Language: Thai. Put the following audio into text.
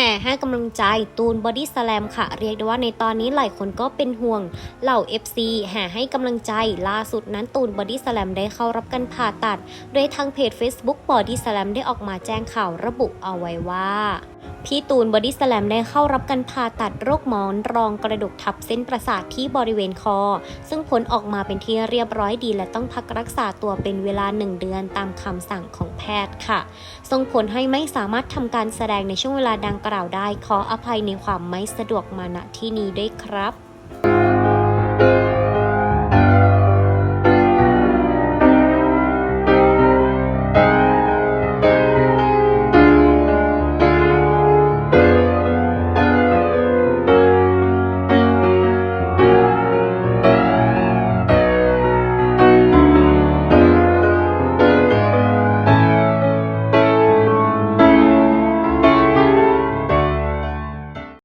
ห่ให้กำลังใจตูนบอดี้สแลมค่ะ เรียกได้ว่าในตอนนี้หลายคนก็เป็นห่วงเหล่า FC แห่ให้กำลังใจล่าสุดนั้นตูนบอดี้สแลมได้เข้ารับการผ่าตัด โดยทางเพจ Facebook บอดี้สแลมได้ออกมาแจ้งข่าวระบุเอาไว้ว่า พี่ตูนบอดี้สแลมได้เข้ารับการผ่าตัดโรคหมอนรองกระดูกทับเส้นประสาทที่บริเวณคอ ซึ่งผลออกมาเป็นที่เรียบร้อยดี และต้องพักรักษาตัวเป็นเวลา 1 เดือนตามคำสั่งของแพทย์ค่ะ ส่งผลให้ไม่สามารถทำการแสดงในช่วงเวลาดังกล่าวได้ ขออภัยในความไม่สะดวกมาณที่นี้ด้วยครับ